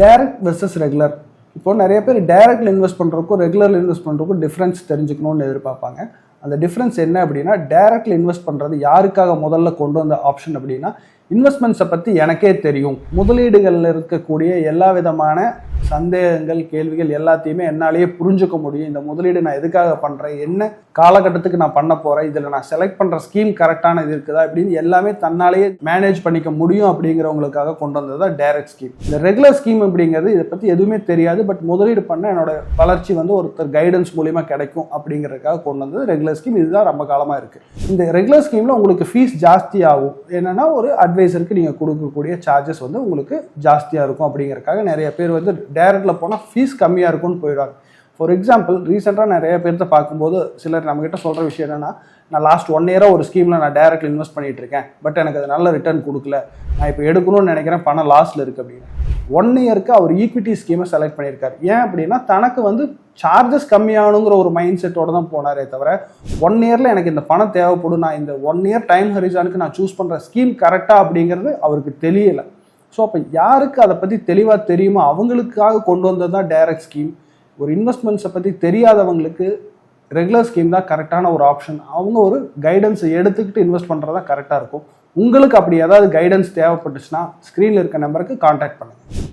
Direct versus regular இப்போ நிறைய பேர் டைரக்ட்ல இன்வெஸ்ட் பண்ணுறதுக்கும் ரெகுலரில் இன்வெஸ்ட் பண்ணுறதுக்கும் டிஃப்ரென்ஸ் தெரிஞ்சுக்கணும்னு எதிர்பார்ப்பாங்க. அந்த டிஃப்ரென்ஸ் என்ன அப்படின்னா டைரக்ட்ல இன்வெஸ்ட் பண்ணுறது யாருக்காக முதல்ல கொண்டு வந்த ஆப்ஷன் அப்படின்னா இன்வெஸ்ட்மெண்ட்ஸை பற்றி எனக்கே தெரியும். முதலீடுகளில் இருக்கக்கூடிய எல்லா விதமான சந்தேகங்கள் கேள்விகள் எல்லாத்தையுமே என்னாலேயே புரிஞ்சுக்க முடியும். இந்த முதலீடு நான் எதுக்காக பண்ணுறேன் என்ன காலகட்டத்துக்கு நான் பண்ண போகிறேன் இதில் நான் செலக்ட் பண்ணுற ஸ்கீம் கரெக்டான இது இருக்குதா? அப்படின்னு எல்லாமே தன்னாலேயே மேனேஜ் பண்ணிக்க முடியும் அப்படிங்கிறவங்களுக்காக கொண்டு வந்தது தான் டைரக்ட் ஸ்கீம் இந்த ரெகுலர் ஸ்கீம் அப்படிங்கிறது இதை பற்றி எதுவுமே தெரியாது பட் முதலீடு பண்ண என்னோட வளர்ச்சி வந்து ஒருத்தர் கைடன்ஸ் மூலியமாக கிடைக்கும் அப்படிங்கிறதுக்காக கொண்டு வந்தது ரெகுலர் ஸ்கீம் இதுதான் ரொம்ப காலமாக இருக்குது இந்த ரெகுலர் ஸ்கீமில் உங்களுக்கு ஃபீஸ் ஜாஸ்தி ஆகும் என்னென்னா ஒரு அட்வைசருக்கு நீங்கள் கொடுக்கக்கூடிய சார்ஜஸ் வந்து உங்களுக்கு ஜாஸ்தியாக இருக்கும் அப்படிங்கிறக்காக நிறைய பேர் வந்து டைரக்டில் போனால் ஃபீஸ் கம்மியாக இருக்கும்னு போயிடுவாங்க. ஃபார் எக்ஸாம்பிள் ரீசெண்டாக நிறைய பேர்த்த பார்க்கும்போது சிலர் நம்மக்கிட்ட சொல்கிற விஷயம் என்னென்னா நான் லாஸ்ட் ஒன் இயராக ஒரு ஸ்கீமில் நான் டைரக்ட்ல இன்வெஸ்ட் பண்ணிகிட்டு இருக்கேன். பட் எனக்கு அது நல்ல ரிட்டர்ன் கொடுக்கல. நான் இப்போ எடுக்கணும்னு நினைக்கிறேன். பணம் லாஸில் இருக்குது அப்படின்னு. ஒன் இயருக்கு அவர் ஈக்விட்டி ஸ்கீமை செலக்ட் பண்ணியிருக்காரு. ஏன் அப்படின்னா தனக்கு வந்து சார்ஜஸ் கம்மியாகணுங்கிற ஒரு மைண்ட் செட்டோட தான் போனாரே தவிர ஒன் இயரில் எனக்கு இந்த பணம் தேவைப்படும். நான் இந்த ஒன் இயர் டைம் ஹரிசானுக்கு நான் சூஸ் பண்ணுற ஸ்கீம் கரெக்டாக அப்படிங்கிறது அவருக்கு தெரியலை. ஸோ அப்போ யாருக்கு அதை பற்றி தெளிவாக தெரியுமோ அவங்களுக்காக கொண்டு வந்தது தான் டைரக்ட் ஸ்கீம் ஒரு இன்வெஸ்ட்மெண்ட்ஸை பற்றி தெரியாதவங்களுக்கு ரெகுலர் ஸ்கீம் தான் கரெக்டான ஒரு ஆப்ஷன் அவங்க ஒரு கைடன்ஸை எடுத்துக்கிட்டு இன்வெஸ்ட் பண்ணுறது தான் கரெக்டாக இருக்கும். உங்களுக்கு அப்படி ஏதாவது கைடன்ஸ் தேவைப்பட்டுச்சுன்னா ஸ்க்ரீனில் இருக்க நம்பருக்கு காண்டாக்ட் பண்ணுங்கள்